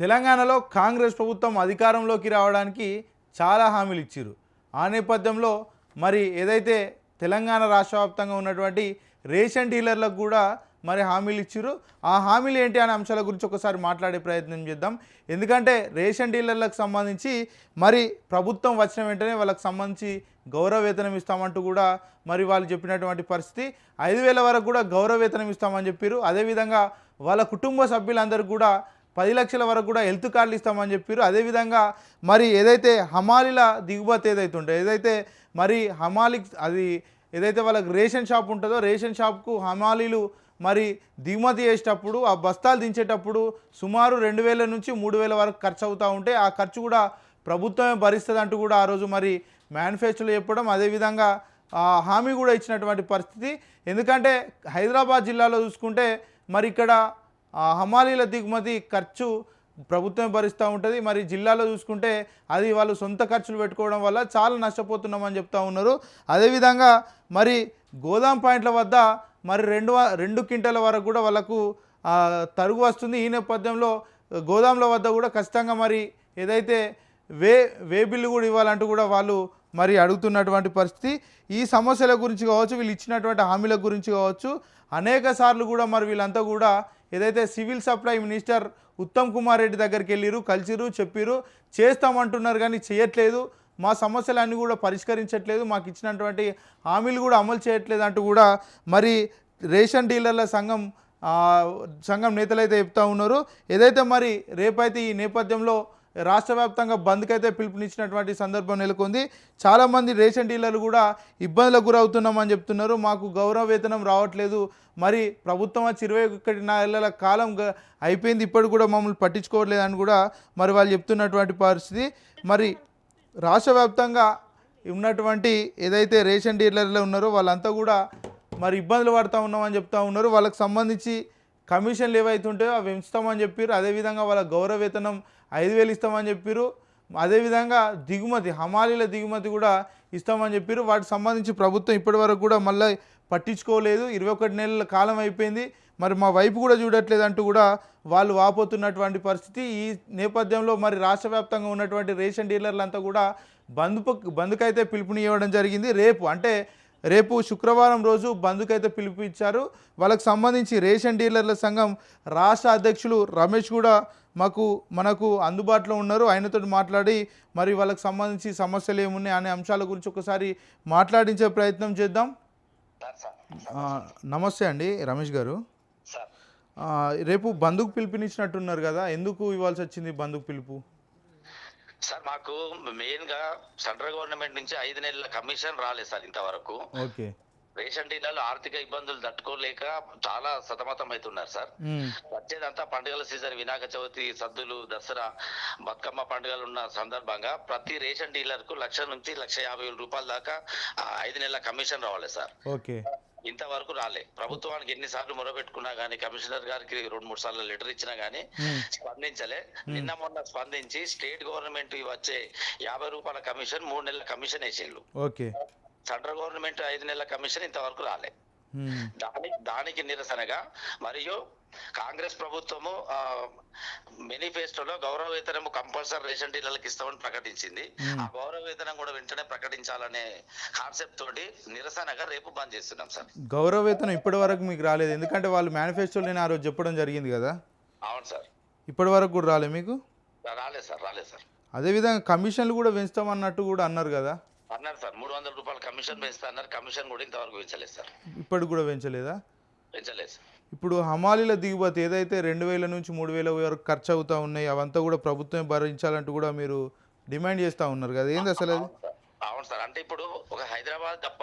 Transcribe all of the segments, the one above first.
తెలంగాణలో కాంగ్రెస్ ప్రభుత్వం అధికారంలోకి రావడానికి చాలా హామీలు ఇచ్చారు ఆ నేపథ్యంలో మరి ఏదైతే తెలంగాణ రాష్ట్ర వ్యాప్తంగా ఉన్నటువంటి రేషన్ డీలర్లకు కూడా మరి హామీలు ఇచ్చారు ఆ హామీలు ఏంటి అనే అంశాల గురించి ఒకసారి మాట్లాడే ప్రయత్నం చేద్దాం. ఎందుకంటే రేషన్ డీలర్లకు సంబంధించి మరి ప్రభుత్వం వచ్చిన వెంటనే వాళ్ళకి సంబంధించి గౌరవ వేతనం ఇస్తామంటూ కూడా మరి వాళ్ళు చెప్పినటువంటి పరిస్థితి. ఐదు వేల వరకు కూడా గౌరవ వేతనం ఇస్తామని చెప్పారు అదేవిధంగా వాళ్ళ కుటుంబ సభ్యులందరూ కూడా పది లక్షల వరకు కూడా హెల్త్ కార్డులు ఇస్తామని చెప్పారు. అదేవిధంగా మరి ఏదైతే హమాలీల దిగుమతి ఏదైతే ఉంటుందో ఏదైతే మరి హమాలి అది ఏదైతే వాళ్ళకి రేషన్ షాప్ ఉంటుందో రేషన్ షాప్కు హమాలీలు మరి దిగుమతి చేసేటప్పుడు ఆ బస్తాలు దించేటప్పుడు సుమారు రెండు వేల నుంచి మూడు వేల వరకు ఖర్చు అవుతూ ఉంటే ఆ ఖర్చు కూడా ప్రభుత్వమే భరిస్తుంది అంటూ కూడా ఆ రోజు మరి మేనిఫెస్టోలో చెప్పడం. అదేవిధంగా ఆ హామీ కూడా ఇచ్చినటువంటి పరిస్థితి. ఎందుకంటే హైదరాబాద్ జిల్లాలో చూసుకుంటే మరి ఇక్కడ హమాలీల దిగుమతి ఖర్చు ప్రభుత్వమే భరిస్తూ ఉంటుంది. మరి జిల్లాలో చూసుకుంటే అది వాళ్ళు సొంత ఖర్చులు పెట్టుకోవడం వల్ల చాలా నష్టపోతున్నామని చెప్తా ఉన్నారు. అదేవిధంగా మరి గోదాం పాయింట్ల వద్ద మరి రెండు రెండు క్వింటల వరకు కూడా వాళ్ళకు తరుగు వస్తుంది. ఈ నేపథ్యంలో గోదాముల వద్ద కూడా ఖచ్చితంగా మరి ఏదైతే వే వే బిల్లు కూడా ఇవ్వాలంటూ కూడా వాళ్ళు మరి అడుగుతున్నటువంటి పరిస్థితి. ఈ సమస్యల గురించి కావచ్చు వీళ్ళు ఇచ్చినటువంటి హామీల గురించి కావచ్చు అనేక సార్లు కూడా మరి వీళ్ళంతా కూడా ఏదైతే civil supply minister Uttam Kumar Reddy దగ్గరికి వెళ్ళిరు కలిసిరు చెప్పిరు చేస్తామంటున్నారు కానీ చేయట్లేదు మా సమస్యలన్నీ కూడా పరిష్కరించట్లేదు మాకు ఇచ్చినటువంటి హామీలు కూడా అమలు చేయట్లేదు అంటూ కూడా మరి రేషన్ డీలర్ల సంఘం సంఘం నేతలు అయితే చెప్తా ఉన్నారు. ఏదైతే మరి రేపైతే ఈ నేపథ్యంలో రాష్ట్ర వ్యాప్తంగా బంద్కి అయితే పిలుపునిచ్చినటువంటి సందర్భం నెలకొంది. చాలామంది రేషన్ డీలర్లు కూడా ఇబ్బందులకు గురవుతున్నామని చెప్తున్నారు. మాకు గౌరవ వేతనం రావట్లేదు. మరి ప్రభుత్వం వచ్చి ఇరవై ఒకటి నెలల కాలం అయిపోయింది. ఇప్పటికి కూడా మమ్మల్ని పట్టించుకోవట్లేదు అని కూడా మరి వాళ్ళు చెప్తున్నటువంటి పరిస్థితి. మరి రాష్ట్ర వ్యాప్తంగా ఉన్నటువంటి ఏదైతే రేషన్ డీలర్లు ఉన్నారో వాళ్ళంతా కూడా మరి ఇబ్బందులు పడుతూ ఉన్నామని చెప్తా ఉన్నారు. వాళ్ళకి సంబంధించి కమిషన్లు ఏవైతే ఉంటాయో అవి పెంచుతామని చెప్పారు అదేవిధంగా వాళ్ళ గౌరవ వేతనం ఐదు వేలు ఇస్తామని చెప్పారు అదేవిధంగా దిగుమతి హమాలీల దిగుమతి కూడా ఇస్తామని చెప్పారు వాటికి సంబంధించి ప్రభుత్వం ఇప్పటివరకు కూడా మళ్ళీ పట్టించుకోలేదు. ఇరవై ఒకటి నెలల కాలం అయిపోయింది. మరి మా వైపు కూడా చూడట్లేదు అంటూ కూడా వాళ్ళు వాపోతున్నటువంటి పరిస్థితి. ఈ నేపథ్యంలో మరి రాష్ట్ర వ్యాప్తంగా ఉన్నటువంటి రేషన్ డీలర్లంతా కూడా బంద్ బంద్కైతే పిలుపునివ్వడం జరిగింది. రేపు అంటే రేపు శుక్రవారం రోజు బంద్కైతే పిలుపు ఇచ్చారు. వాళ్ళకి సంబంధించి రేషన్ డీలర్ల సంఘం రాష్ట్ర అధ్యక్షులు రమేష్ కూడా మాకు మనకు అందుబాటులో ఉన్నారు. ఆయనతో మాట్లాడి మరి వాళ్ళకి సంబంధించి సమస్యలు ఏమున్నాయి అనే అంశాల గురించి ఒకసారి మాట్లాడించే ప్రయత్నం చేద్దాం. నమస్తే అండి రమేష్ గారు. రేపు బంధుకు పిలుపునిచ్చినట్టున్నారు కదా ఎందుకు ఇవ్వాల్సి వచ్చింది బంధుకు పిలుపు? సార్ మాకు మెయిన్గా సెంట్రల్ గవర్నమెంట్ నుంచి ఐదు నెలల కమిషన్ రాలేదు సార్ ఇంతవరకు. ఓకే. రేషన్ డీలర్లు ఆర్థిక ఇబ్బందులు తట్టుకోలేక చాలా సతమతం అవుతున్నారు సార్. వచ్చేదంతా పండుగల సీజన్ వినాయక చవితి సద్దులు దసరా బతుకమ్మ పండుగలు ఉన్న సందర్భంగా ప్రతి రేషన్ డీలర్కు లక్ష నుంచి లక్ష యాభై వేల రూపాయల దాకా ఐదు నెలల కమిషన్ రావాలి సార్. ఓకే. ఇంతవరకు రాలే. ప్రభుత్వానికి ఎన్నిసార్లు మొరబెట్టుకున్నా గానీ కమిషనర్ గారికి రెండు మూడు సార్లు లెటర్ ఇచ్చినా గానీ స్పందించలే. నిన్న మొన్న స్పందించి స్టేట్ గవర్నమెంట్ వచ్చే యాభై రూపాయల కమిషన్ మూడు నెలల కమిషన్ ఓకే. సెంట్రల్ గవర్నమెంట్ ఐదు నెలల కమిషన్ ఇంతవరకు రాలే. ఉమ్, దాని దానికి నిరసనగా మరియు కాంగ్రెస్ ప్రభుత్వము మేనిఫెస్టోలో గౌరవ వేతనం కంపల్సరీ రేషన్ డీలర్లకు ఇస్తామని ప్రకటించింది. ఆ గౌరవ వేతనం కూడా వెంటనే ప్రకటించాలనే కాన్సెప్ట్ తోటి నిరసనగా రేపు బంద్ చేస్తున్నాం సార్. గౌరవ వేతనం ఇప్పటి వరకు మీకు రాలేదు. ఎందుకంటే వాళ్ళు మేనిఫెస్టోలో నేను ఆ రోజు చెప్పడం జరిగింది కదా? అవును సార్. ఇప్పటి వరకు కూడా రాలేదు మీకు? రాలేదు సార్ రాలేదు సార్. అదేవిధంగా కమిషన్లు కూడా పెంచుతామన్నట్టు కూడా అన్నారు కదా? అన్నారు సార్. మూడు వందల రూపాయల కమిషన్ పెంచుతా అన్నారు. కమిషన్ కూడా ఇంతవరకు పెంచలేదు సార్. ఇప్పటికి కూడా పెంచలేదా? పెంచలేదు సార్. ఇప్పుడు హమాలీల దిగుమతి ఏదైతే రెండు వేల నుంచి మూడు వేల వరకు ఖర్చు అవుతా ఉన్నాయి అవంతా కూడా ప్రభుత్వమే భరించాలంటూ కూడా మీరు డిమాండ్ చేస్తూ ఉన్నారు కదా? ఏంది అసలు అది? అవును సార్. అంటే ఇప్పుడు ఒక హైదరాబాద్ తప్ప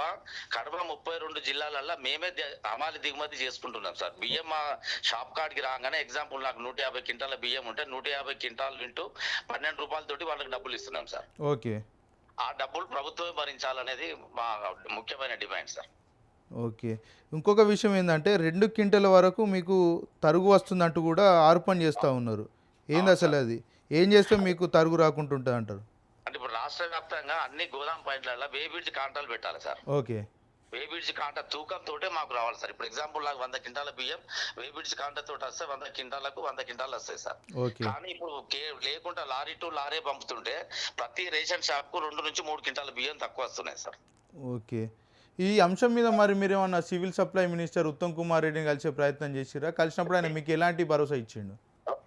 కడప ముప్పై రెండు జిల్లాలల్లో మేమే హమాలి దిగుమతి చేసుకుంటున్నాం సార్. బియ్యం మా షాప్ కాడికి రాగానే ఎగ్జాంపుల్ నాకు నూట యాభై క్వింటాల బియ్యం ఉంటే నూట యాభై క్వింటాల్ ఇంటూ పన్నెండు రూపాయలతోటి వాళ్ళకి డబ్బులు ఇస్తున్నాం సార్. ఓకే. ఆ డబ్బులు ప్రభుత్వమే భరించాలనేది మా ముఖ్యమైన డిమాండ్ సార్. ఓకే. ఇంకొక విషయం ఏంటంటే రెండు క్వింటల వరకు మీకు తరుగు వస్తుందంటూ కూడా ఆరోపణ చేస్తూ ఉన్నారు. ఏంది అసలు అది? ఏం చేస్తే మీకు తరుగు రాకుంటుంటుంది అంటారు? అంటే ఇప్పుడు రాష్ట్ర వ్యాప్తంగా అన్ని గోదాం పాయింట్లలో వేబిడ్జ్ కాంటాలు పెట్టాలి సార్. ఓకే. వేబిడ్జ్ కాంట తూకం తోటే మాకు రావాలి సార్. ఇప్పుడు ఎగ్జాంపుల్ నాకు వంద క్వింటాల బియ్యం వేబిడ్జ్ కాంట తోటి వస్తే వంద క్వింటాలకు వంద క్వింటాలు వస్తాయి సార్. ఓకే. కానీ ఇప్పుడు లేకుండా లారీ టు లారీ పంపుతుంటే ప్రతి రేషన్ షాప్కు రెండు నుంచి మూడు క్వింటాల బియ్యం తక్కువ వస్తున్నాయి సార్. ఓకే. ఈ అంశం మీద మరి మీరు ఏమన్నా civil supply minister Uttam Kumar రెడ్డిని కలిసే ప్రయత్నం చేసిరా? కలిసినప్పుడు ఆయన మీకు ఎలాంటి భరోసా ఇచ్చిండు?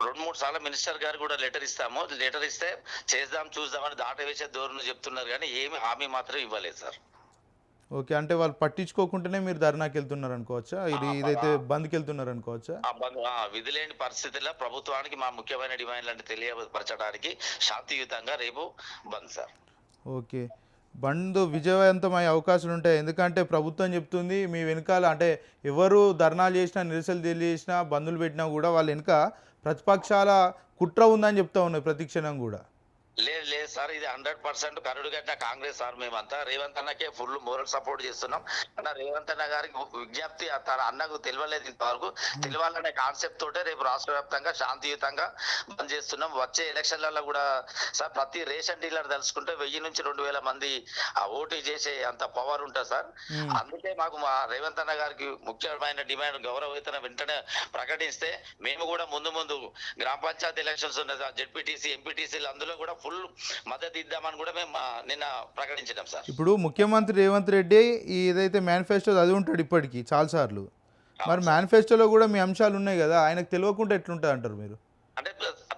రెండు మూడు సార్లు మినిస్టర్ గారు కూడా లెటర్ ఇస్తాము. లెటర్ ఇస్తే చేద్దాం చూద్దామని దాట వేసే ధోరణి చెప్తున్నారు కానీ ఏమి హామీ మాత్రం ఇవ్వలేదు సార్. ఓకే అంటే వాళ్ళు పట్టించుకోకుండానే మీరు ధర్నాకి వెళ్తున్నారు అనుకోవచ్చా? ఇది ఇదైతే బంద్కి వెళ్తున్నారు అనుకోవచ్చా? ఆ బంద్- ఆ విధి లేని పరిస్థితుల్లో ప్రభుత్వానికి మా ముఖ్యమైన డిమాండ్లను తెలియపరచడానికి శాంతియుతంగా రేపు బంద్ సార్. ఓకే. బంద్ విజయవంతమయ్యే అవకాశాలు ఉంటాయి. ఎందుకంటే ప్రభుత్వం చెప్తుంది మీ వెనకాల అంటే ఎవరు ధర్నాలు చేసినా నిరసనలు తెలియజేసినా బంధులు పెట్టినా కూడా వాళ్ళ వెనుక ప్రతిపక్షాల కుట్ర ఉందని చెప్తా ఉన్నాయి ప్రతిక్షణం కూడా. లేదు లేదు సార్ ఇది హండ్రెడ్ పర్సెంట్ కరుడు కట్టిన కాంగ్రెస్ సార్ మేమంతా. రేవంత్ అన్నకే ఫుల్ మోరల్ సపోర్ట్ చేస్తున్నాం. అన్న రేవంత్ అన్న గారికి విజ్ఞప్తి తన అన్నకు తెలియలేదు ఇంతవరకు. తెలియాలనే కాన్సెప్ట్ తోటే రేపు రాష్ట్ర వ్యాప్తంగా శాంతియుతంగా బంద్ చేస్తున్నాం. వచ్చే ఎలక్షన్లలో కూడా సార్ ప్రతి రేషన్ డీలర్ తెలుసుకుంటే వెయ్యి నుంచి రెండు వేల మంది ఆ ఓటు చేసే అంత పవర్ ఉంటుంది సార్. అందుకే మాకు మా రేవంత్ అన్న గారికి ముఖ్యమైన డిమాండ్ గౌరవ వేతనం వెంటనే ప్రకటిస్తే మేము కూడా ముందు ముందు గ్రామ పంచాయతీ ఎలక్షన్స్ ఉన్నాయి సార్. జెడ్పీటీసీ ఎంపీటీసీలు అందులో కూడా ఫుల్ మద్దతు ఇద్దామని కూడా మేము నిన్న ప్రకటించినాం సార్. ఇప్పుడు ముఖ్యమంత్రి రేవంత్ రెడ్డి ఈ ఏదైతే మేనిఫెస్టో చదివి ఉంటాడు ఇప్పటికీ చాలాసార్లు మరి మేనిఫెస్టోలో కూడా మీ అంశాలు ఉన్నాయి కదా ఆయనకు తెలియకుండా ఎట్లుంటుంది అంటారు మీరు? అంటే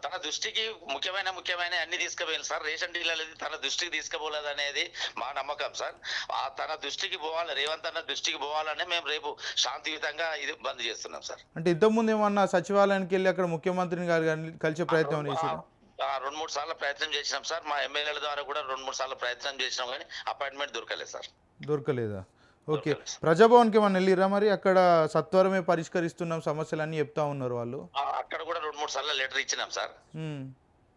తన దృష్టికి ముఖ్యమైన ముఖ్యమైన అన్ని తీసుకుపోయింది సార్. రేషన్ డీలర్ తన దృష్టికి తీసుకుపోలేదు అనేది మా నమ్మకం సార్. ఆ తన దృష్టికి పోవాలి రేవంత్ అన్న దృష్టికి పోవాలనే మేము రేపు శాంతియుతంగా ఇది బంద్ చేస్తున్నాం సార్. అంటే ఇంతకుముందు ఏమన్నా సచివాలయానికి వెళ్ళి అక్కడ ముఖ్యమంత్రిని గారు కలిసే ప్రయత్నం ఆ, రెండు మూడు సార్లు ప్రయత్నం చేసినాం సార్. మా ఎమ్మెల్యేల ద్వారా కూడా రెండు మూడు సార్లు ప్రయత్నం చేసినాం కానీ అపాయింట్మెంట్ దొరకలేదు సార్. దొరకలేదా? ఓకే. ప్రజాభవన్కి ఏమన్నా వెళ్ళిరా మరి? అక్కడ సత్వరమే పరిష్కరిస్తున్నాం సమస్యలు అన్నీ చెప్తా ఉన్నారు వాళ్ళు. అక్కడ కూడా రెండు మూడు సార్లు లెటర్ ఇచ్చినాం సార్.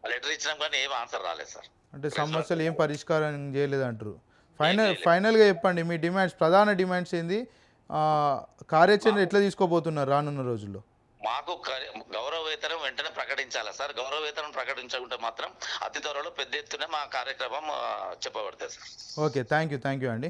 లెటర్ ఇచ్చినాం కానీ ఏం ఆన్సర్ రాలేదు సార్. అంటే సమస్యలు ఏం పరిష్కారం చేయలేదు. అంటారు ఫైనల్. ఫైనల్గా చెప్పండి. మీ డిమాండ్స్ ప్రధాన డిమాండ్స్ ఏంది? ఆ, కార్యాచరణ ఎట్లా తీసుకోబోతున్నారు రానున్న రోజుల్లో? మాకు కరి- గౌరవ వేతనం వెంటనే ప్రకటించాలి సార్? గౌరవ వేతనం ప్రకటించకుంటే మాత్రం అతి త్వరలో పెద్ద ఎత్తున మా కార్యక్రమం చెప్పబడుతుంది sir. Okay thank you thank you అండి.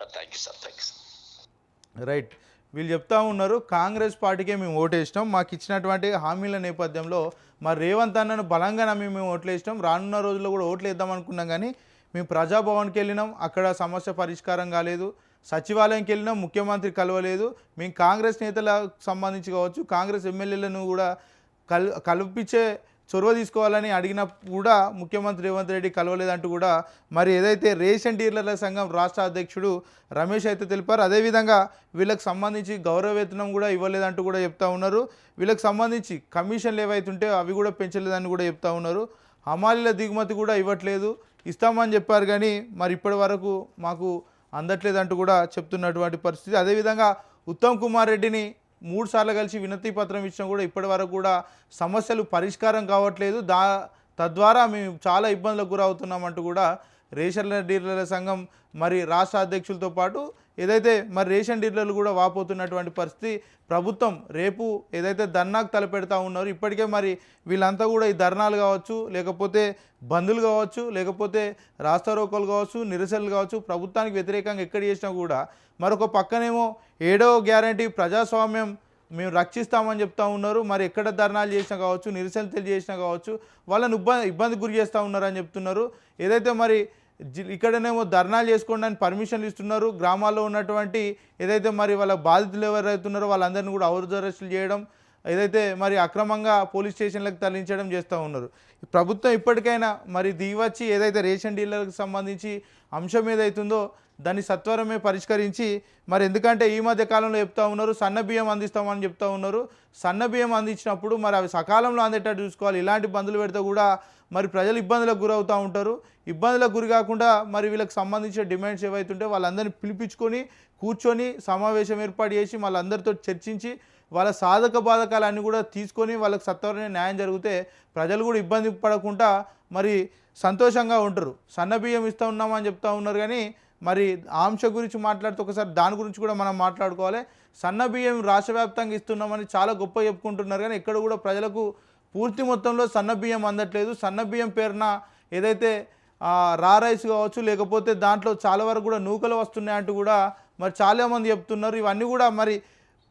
Thank you sir thank you sir. Right. వీళ్ళు చెప్తా ఉన్నారు కాంగ్రెస్ పార్టీకే మేము ఓటేసినాం మాకు ఇచ్చినటువంటి హామీల నేపథ్యంలో మరి రేవంత్ అన్నను బలంగా నమ్మి మేము ఓట్లు వేసినాం రానున్న రోజుల్లో కూడా ఓట్లు వేద్దాం అనుకున్నాం కానీ మేము ప్రజాభవన్కి వెళ్ళినాం అక్కడ సమస్య పరిష్కారం కాలేదు. సచివాలయంకి వెళ్ళినా ముఖ్యమంత్రి కలవలేదు. మేము కాంగ్రెస్ నేతలకు సంబంధించి కావచ్చు కాంగ్రెస్ ఎమ్మెల్యేలను కూడా కల్ కల్పించే చొరవ తీసుకోవాలని అడిగినప్పుడు కూడా ముఖ్యమంత్రి రేవంత్ రెడ్డి కలవలేదంటూ కూడా మరి ఏదైతే రేషన్ డీలర్ల సంఘం రాష్ట్ర అధ్యక్షుడు రమేష్ అయితే తెలిపారు. అదేవిధంగా వీళ్ళకి సంబంధించి గౌరవ వేతనం కూడా ఇవ్వలేదంటూ కూడా చెప్తా ఉన్నారు. వీళ్ళకి సంబంధించి కమిషన్లు ఏవైతుంటే అవి కూడా పెంచలేదని కూడా చెప్తా ఉన్నారు. హమాలీల దిగుమతి కూడా ఇవ్వట్లేదు. ఇస్తామని చెప్పారు కానీ మరి ఇప్పటి వరకు మాకు అందట్లేదంటూ కూడా చెప్తున్నటువంటి పరిస్థితి. అదేవిధంగా ఉత్తమ్ కుమార్ రెడ్డిని మూడు సార్లు కలిసి వినతి పత్రం ఇచ్చినా కూడా ఇప్పటి వరకు కూడా సమస్యలు పరిష్కారం కావట్లేదు. దా తద్వారా మేము చాలా ఇబ్బందులకు గురవుతున్నామంటూ కూడా రేషన్ డీలర్ల సంఘం మరి రాష్ట్ర అధ్యక్షులతో పాటు ఏదైతే మరి రేషన్ డీలర్లు కూడా వాపోతున్నటువంటి పరిస్థితి ప్రభుత్వం రేపు ఏదైతే ధర్నాకు తలపెడతా ఉన్నారో ఇప్పటికే మరి వీళ్ళంతా కూడా ఈ ధర్నాలు కావచ్చు లేకపోతే బంధులు కావచ్చు లేకపోతే రాస్తారోకలు కావచ్చు నిరసనలు కావచ్చు ప్రభుత్వానికి వ్యతిరేకంగా ఎక్కడ చేసినా కూడా మరొక పక్కనేమో ఏడో గ్యారంటీ ప్రజాస్వామ్యం మేము రక్షిస్తామని చెప్తా ఉన్నారు. మరి ఎక్కడ ధర్నాలు చేసినా కావచ్చు నిరసనలు తెలియజేసినా కావచ్చు వాళ్ళని ఇబ్బంది ఇబ్బంది గురి చేస్తూ ఉన్నారని చెప్తున్నారు. ఏదైతే మరి ఇక్కడనేమో ధర్నాలు చేసుకోండి అని పర్మిషన్లు ఇస్తున్నారు. గ్రామాల్లో ఉన్నటువంటి ఏదైతే మరి వాళ్ళ బాధితులు ఎవరైతున్నారో వాళ్ళందరినీ కూడా అవరు అరెస్టులు చేయడం ఏదైతే మరి అక్రమంగా పోలీస్ స్టేషన్లకు తరలించడం చేస్తూ ఉన్నారు. ప్రభుత్వం ఇప్పటికైనా మరి దిగివచ్చి ఏదైతే రేషన్ డీలర్కి సంబంధించి అంశం ఏదైతుందో దాన్ని సత్వరమే పరిష్కరించి మరి ఎందుకంటే ఈ మధ్య కాలంలో చెప్తా ఉన్నారు సన్న బియ్యం అందిస్తామని చెప్తా ఉన్నారు. సన్న బియ్యం అందించినప్పుడు మరి అవి సకాలంలో అందేటట్టు చూసుకోవాలి. ఇలాంటి బంధులు పెడితే కూడా మరి ప్రజలు ఇబ్బందులకు గురవుతూ ఉంటారు. ఇబ్బందులకు గురి కాకుండా మరి వీళ్ళకి సంబంధించిన డిమాండ్స్ ఏవైతుంటే వాళ్ళందరినీ పిలిపించుకొని కూర్చొని సమావేశం ఏర్పాటు చేసి వాళ్ళందరితో చర్చించి వాళ్ళ సాధక బాధకాలన్నీ కూడా తీసుకొని వాళ్ళకి సత్వరమే న్యాయం జరిగితే ప్రజలు కూడా ఇబ్బంది పడకుండా మరి సంతోషంగా ఉంటారు. సన్న బియ్యం ఇస్తూ ఉన్నామని చెప్తా ఉన్నారు కానీ మరి ఆంశ అంశం గురించి మాట్లాడితే ఒకసారి దాని గురించి కూడా మనం మాట్లాడుకోవాలి. సన్న బియ్యం రాష్ట్ర వ్యాప్తంగా ఇస్తున్నామని చాలా గొప్ప చెప్పుకుంటున్నారు. కానీ ఇక్కడ కూడా ప్రజలకు పూర్తి మొత్తంలో సన్న బియ్యం అందట్లేదు. సన్న బియ్యం పేరున ఏదైతే రా రైస్ కావచ్చు లేకపోతే దాంట్లో చాలా వరకు కూడా నూకలు వస్తున్నాయంటూ కూడా మరి చాలామంది చెప్తున్నారు. ఇవన్నీ కూడా మరి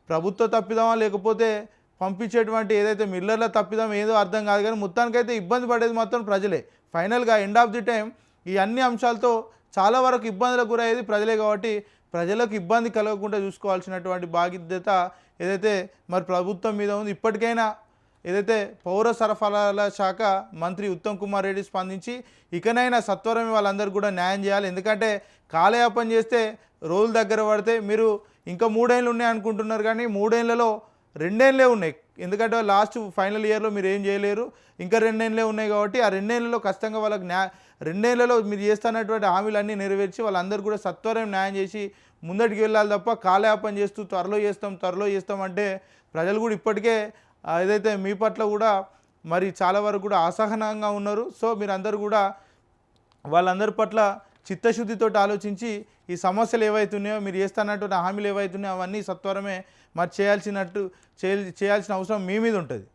ప్రభుత్వ తప్పిదామా లేకపోతే పంపించేటువంటి ఏదైతే మిల్లర్ల తప్పిదం ఏదో అర్థం కాదు. కానీ మొత్తానికైతే ఇబ్బంది పడేది మాత్రం ప్రజలే. ఫైనల్గా ఎండ్ ఆఫ్ ది టైం ఈ అన్ని అంశాలతో చాలా వరకు ఇబ్బందులకు గురయ్యేది ప్రజలే కాబట్టి ప్రజలకు ఇబ్బంది కలగకుండా చూసుకోవాల్సినటువంటి బాధ్యత ఏదైతే మరి ప్రభుత్వం మీద ఉంది ఇప్పటికైనా ఏదైతే పౌర సరఫరాల శాఖ మంత్రి ఉత్తమ్ కుమార్ రెడ్డి స్పందించి ఇకనైనా సత్వరమే వాళ్ళందరూ కూడా న్యాయం చేయాలి. ఎందుకంటే కాలయాపన చేస్తే రోజులు దగ్గర పడితే మీరు ఇంకా మూడేళ్ళు ఉన్నాయి అనుకుంటున్నారు కానీ మూడేళ్ళలో రెండేళ్ళే ఉన్నాయి. ఎందుకంటే లాస్ట్ ఫైనల్ ఇయర్లో మీరు ఏం చేయలేరు. ఇంకా రెండేళ్ళే ఉన్నాయి కాబట్టి ఆ రెండేళ్ళలో కష్టంగా వాళ్ళకి న్యా రెండేళ్ళలో మీరు చేస్తున్నటువంటి హామీలన్నీ నెరవేర్చి వాళ్ళందరూ కూడా సత్వరం న్యాయం చేసి ముందటికి వెళ్ళాలి తప్ప కాలయాపన చేస్తూ త్వరలో చేస్తాం త్వరలో చేస్తాం అంటే ప్రజలు కూడా ఇప్పటికే ఏదైతే మీ పట్ల కూడా మరి చాలా వరకు కూడా అసహనంగా ఉన్నారు. సో మీరందరూ కూడా వాళ్ళందరి పట్ల చిత్తశుద్ధితో ఆలోచించి ఈ సమస్యలు ఏవైతున్నాయో మీరు చేస్తున్నటువంటి హామీలు ఏవైతున్నాయో అవన్నీ సత్వరమే మరి చేయాల్సినట్టు చేయాల్సిన అవసరం మీ మీద ఉంటుంది.